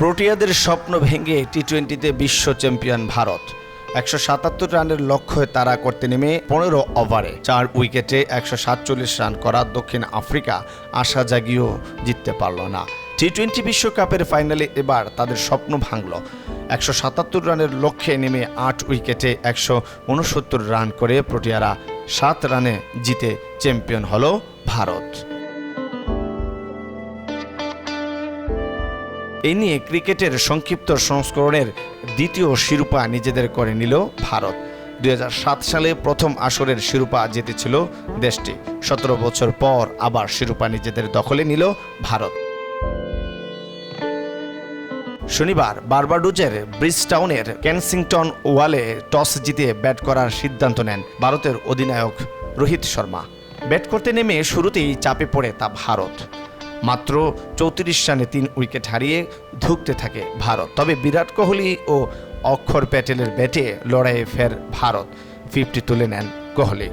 প্রোটিয়াদের স্বপ্ন ভেঙে টি টোয়েন্টিতে বিশ্ব চ্যাম্পিয়ন ভারত। একশো সাতাত্তর রানের লক্ষ্যে তারা করতে নেমে পনেরো ওভারে। চার উইকেটে একশো সাতচল্লিশ রান করা দক্ষিণ আফ্রিকা আশা জাগিয়েও জিততে পারল না। টি টোয়েন্টি বিশ্বকাপের ফাইনালে এবার তাদের স্বপ্ন ভাঙল। একশো সাতাত্তর রানের লক্ষ্যে নেমে আট উইকেটে একশো উনসত্তর রান করে প্রোটিয়ারা সাত রানে জিতে চ্যাম্পিয়ন হল ভারত। এই নিয়ে ক্রিকেটের সংক্ষিপ্ত সংস্করণের দ্বিতীয় শিরোপা নিজেদের করে নিল ভারত। দুই হাজার সাত সালে প্রথম আসরের শিরোপা জিতেছিল দেশটি। সতেরো বছর পর আবার শিরোপা নিজেদের দখলে নিল ভারত। শনিবার বারবাডুজের ব্রিজটাউনের কেনসিংটন ওয়ালে টস জিতে ব্যাট করার সিদ্ধান্ত নেন ভারতের অধিনায়ক রোহিত শর্মা। ব্যাট করতে নেমে শুরুতেই চাপে পড়ে তা ভারত। মাত্র চৌত্রিশ রানে তিন উইকেট হারিয়ে ধুঁকতে থাকে ভারত। তবে বিরাট কোহলি ও অক্ষর প্যাটেলের ব্যাটে লড়াইয়ে ফের ভারত। ফিফটি তুলে নেন কোহলি।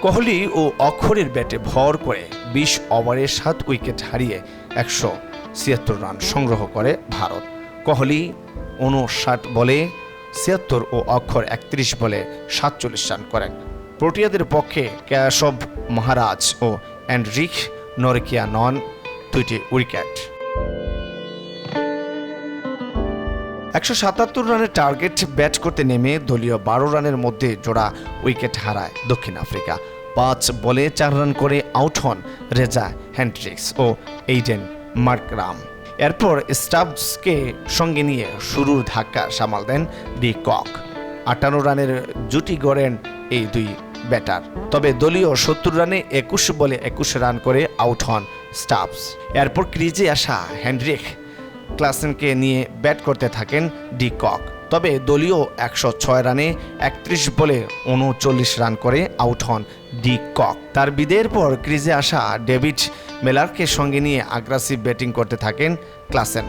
কোহলি ও অক্ষরের ব্যাটে ভর করে বিশ ওভারে সাত উইকেট হারিয়ে একশো ছিয়াত্তর রান সংগ্রহ করে ভারত। কোহলি উনষাট বলে, ছিয়াত্তর ও অক্ষর একত্রিশ বলে সাতচল্লিশ রান করেন। প্রোটিয়াদের পক্ষে কেশব মহারাজ ও অ্যান্ড্রিক নরকিয়া নন দুইটি উইকেট। একশো সাতাত্তর রানের টার্গেট ব্যাট করতে নেমে দলীয় বারো রানের মধ্যে জোড়া উইকেট হারায় দক্ষিণ আফ্রিকা। পাঁচ বলে চার রান করে আউট হন রেজা হ্যান্ড্রিক্স ও এইডেন মার্করাম। এরপর স্টাবসকে সঙ্গে নিয়ে শুরুর ধাক্কা সামাল দেন ডি কক। আটান্ন রানের জুটি গড়েন এই দুই ব্যাটার তবে দলীয় সত্তর রানে একুশ বলে একুশ রান করে আউট হন স্টাবস এরপর ক্রিজে আসা হ্যান্ড্রিক ক্লাসেনকে নিয়ে ব্যাট করতে থাকেন ডি কক। তবে দলীয় একশো ছয় রানে একত্রিশ বলে উনচল্লিশ রান করে আউট হন ডি কক। তার বিদের পর ক্রিজে আসা ডেভিড মেলারকে সঙ্গে নিয়ে আগ্রাসিভ ব্যাটিং করতে থাকেন ক্লাসেন।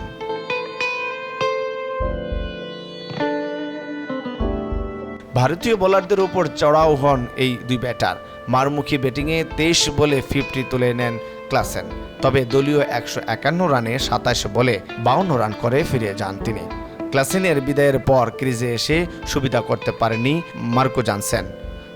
ভারতীয় বোলারদের উপর চড়াও হন এই দুই ব্যাটার। মারমুখী ব্যাটিংয়ে তেইশ বলে ফিফটি তুলে নেন ক্লাসেন। তবে দলীয় একশো একান্ন রানে সাতাশ বলে বাউন্ন রান করে ফিরে যান তিনি। ক্লাসেনের বিদায়ের পর ক্রিজে এসে সুবিধা করতে পারেননি মার্কো জানসেন।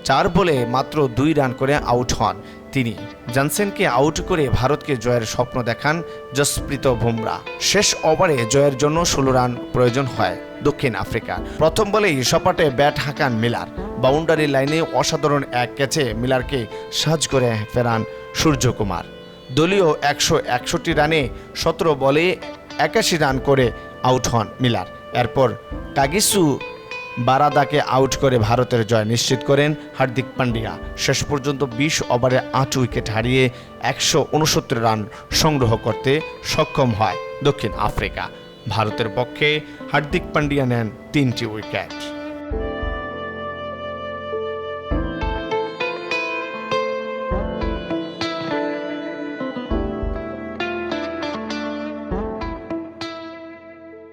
চার বলে মাত্র দুই রান করে আউট হন তিনি। জানসেনকে আউট করে ভারতকে জয়ের স্বপ্ন দেখান জসপ্রীত বুমরা। শেষ ওভারে জয়ের জন্য ষোলো রান প্রয়োজন হয়। দক্ষিণ আফ্রিকা। প্রথম বলেই সপাটে ব্যাট হাঁকান মিলার। বাউন্ডারি লাইনে অসাধারণ এক ক্যাচে মিলারকে সাজ করে ফেরান সূর্যকুমার। দলীয় একশো একষট্টি রানে সতেরো বলে একাশি রান করে আউট হন মিলার। এরপর কাগিসু বারাদাকে আউট করে ভারতের জয় নিশ্চিত করেন হার্দিক পান্ডিয়া। শেষ পর্যন্ত বিশ ওভারে আট উইকেট হারিয়ে একশো উনসত্তর রান সংগ্রহ করতে সক্ষম হয় দক্ষিণ আফ্রিকা। ভারতের পক্ষে হার্দিক পান্ডিয়া নেন তিনটি উইকেট।